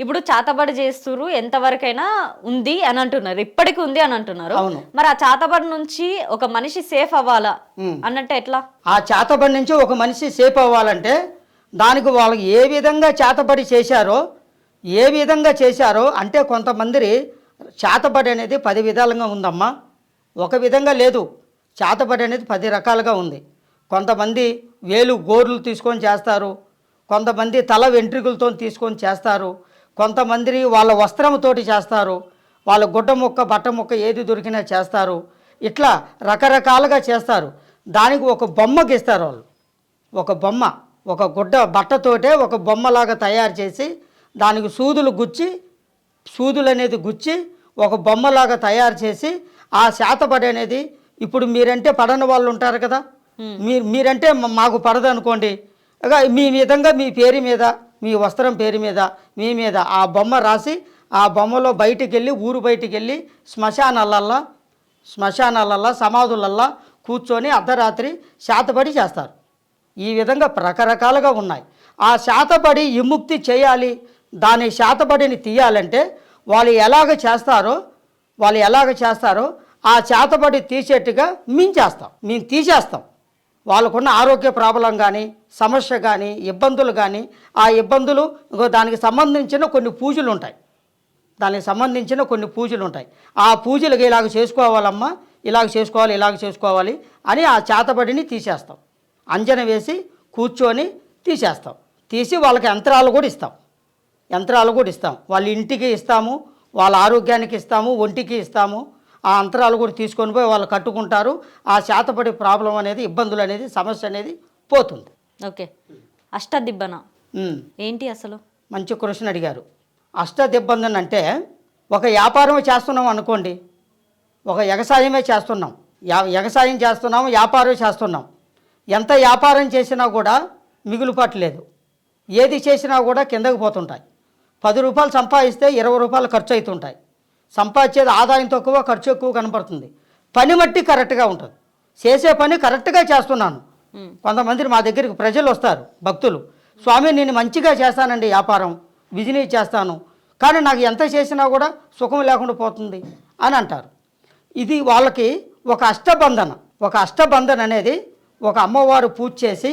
ఇప్పుడు చాతబడి చేస్తురు ఎంతవరకైనా ఉంది అని అంటున్నారు. ఇప్పటికి ఉంది అని అంటున్నారు. అవును. మరి ఆ చాతబడి నుంచి ఒక మనిషి సేఫ్ అవ్వాలా. అన్నట్టు ఎట్లా? ఆ చేతబడి నుంచి ఒక మనిషి సేఫ్ అవ్వాలంటే దానికి వాళ్ళకి ఏ విధంగా చేతబడి చేశారో ఏ విధంగా చేశారో అంటే కొంతమంది చేతబడి అనేది పది విధాలుగా ఉందమ్మా. ఒక విధంగా లేదు. చేతబడి అనేది పది రకాలుగా ఉంది. కొంతమంది వేలు గోర్లు తీసుకొని చేస్తారు. కొంతమంది తల వెంట్రుకలతో తీసుకొని చేస్తారు. కొంతమంది వాళ్ళ వస్త్రంతోటి చేస్తారు వాళ్ళ గుడ్డ ముక్క బట్ట ముక్క ఏది దొరికినా చేస్తారు. ఇట్లా రకరకాలుగా చేస్తారు. దానికి ఒక బొమ్మ గీస్తారు వాళ్ళు. ఒక బొమ్మ ఒక గుడ్డ బట్టతోటే ఒక బొమ్మలాగా తయారు చేసి దానికి సూదులు గుచ్చి సూదులు అనేది గుచ్చి ఒక బొమ్మలాగా తయారు చేసి ఆ శాతపడి అనేది ఇప్పుడు మీరంటే పడని వాళ్ళు ఉంటారు కదా. మీరు మీరంటే మాకు పడదు అనుకోండి ఇక మీ విధంగా మీ పేరు మీద మీ వస్త్రం పేరు మీద మీ మీద ఆ బొమ్మ రాసి ఆ బొమ్మలో బయటికి వెళ్ళి ఊరు బయటికి వెళ్ళి శ్మశానాలల్లా శ్మశానాలల్లా సమాధులల్లా కూర్చొని అర్ధరాత్రి శాతపడి చేస్తారు. ఈ విధంగా రకరకాలుగా ఉన్నాయి. ఆ శాతపడి విముక్తి చేయాలి దాని శాతపడిని తీయాలంటే వాళ్ళు ఎలాగ చేస్తారో వాళ్ళు ఎలాగ చేస్తారో ఆ శాతపడి తీసేట్టుగా మేము చేస్తాం. మేము తీసేస్తాం. వాళ్ళకున్న ఆరోగ్య ప్రాబ్లం కానీ సమస్య కానీ ఇబ్బందులు కానీ ఆ ఇబ్బందులు దానికి సంబంధించిన కొన్ని పూజలు ఉంటాయి. దానికి సంబంధించిన కొన్ని పూజలు ఉంటాయి. ఆ పూజలకు ఇలాగ చేసుకోవాలమ్మా ఇలాగ చేసుకోవాలి ఇలాగ చేసుకోవాలి అని ఆ చేతబడిని తీసేస్తాం. అంజన వేసి కూర్చొని తీసేస్తాం. తీసి వాళ్ళకి యంత్రాలు కూడా ఇస్తాం. యంత్రాలు కూడా ఇస్తాం. వాళ్ళ ఇంటికి ఇస్తాము వాళ్ళ ఆరోగ్యానికి ఇస్తాము ఒంటికి ఇస్తాము ఆ యంత్రాలు కూడా తీసుకొని పోయి వాళ్ళు కట్టుకుంటారు. ఆ శాతపడి ప్రాబ్లం అనేది ఇబ్బందులు అనేది సమస్య అనేది పోతుంది. ఓకే. అష్టదిబ్బన. ఏంటి అసలు? మంచి క్వశ్చన్ అడిగారు. అష్టదిబ్బందన్ అంటే ఒక వ్యాపారం చేస్తున్నాం అనుకోండి. ఒక వ్యవసాయమే చేస్తున్నాం. యా- వ్యవసాయం చేస్తున్నాము వ్యాపారం చేస్తున్నాం. ఎంత వ్యాపారం చేసినా కూడా మిగులుపట్లేదు ఏది చేసినా కూడా కిందకి పోతుంటాయి. పది రూపాయలు సంపాదిస్తే ఇరవై రూపాయలు ఖర్చు అవుతుంటాయి సంపాదించేది ఆదాయం తక్కువ ఖర్చు ఎక్కువ కనపడుతుంది. పని మట్టి కరెక్ట్గా ఉంటుంది. చేసే పని కరెక్ట్గా చేస్తున్నాను. కొంతమంది మా దగ్గరికి ప్రజలు వస్తారు భక్తులు. స్వామి నేను మంచిగా చేస్తానండి వ్యాపారం బిజినెస్ చేస్తాను. కానీ నాకు ఎంత చేసినా కూడా సుఖం లేకుండా పోతుంది అని అంటారు. ఇది వాళ్ళకి ఒక అష్టబంధన. ఒక అష్టబంధన అనేది ఒక అమ్మవారు పూజ చేసి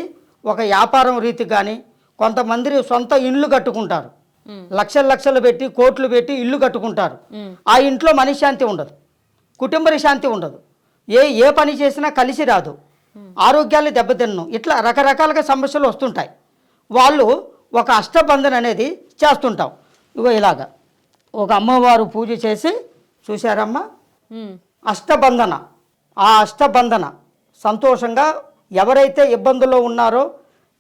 ఒక వ్యాపారం రీతి కానీ కొంతమంది సొంత ఇండ్లు కట్టుకుంటారు. లక్షలు లక్షలు పెట్టి కోట్లు పెట్టి ఇల్లు కట్టుకుంటారు. ఆ ఇంట్లో మనశ్శాంతి ఉండదు. కుటుంబ శాంతి ఉండదు. ఏ ఏ పని చేసినా కలిసి రాదు. ఆరోగ్యాలు దెబ్బతిన్ను ఇట్లా రకరకాలుగా సమస్యలు వస్తుంటాయి. వాళ్ళు ఒక అష్టబంధన అనేది చేస్తుంటాం. ఇగో ఇలాగా. ఒక అమ్మవారు పూజ చేసి చూశారమ్మా. అష్టబంధన. ఆ అష్టబంధన సంతోషంగా ఎవరైతే ఇబ్బందుల్లో ఉన్నారో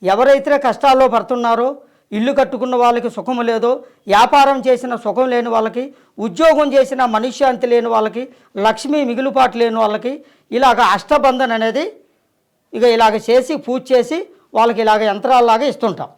ఎవరైతే కష్టాల్లో పడుతున్నారో ఇల్లు కట్టుకున్న వాళ్ళకి సుఖం లేదో వ్యాపారం చేసిన సుఖం లేని వాళ్ళకి ఉద్యోగం చేసిన మనశ్శాంతి లేని వాళ్ళకి లక్ష్మి మిగులుపాటు లేని వాళ్ళకి ఇలాగ అష్టబంధన అనేది ఇక ఇలాగ చేసి పూజ చేసి వాళ్ళకి ఇలాగ యంత్రాలలాగా ఇస్తుంటాం.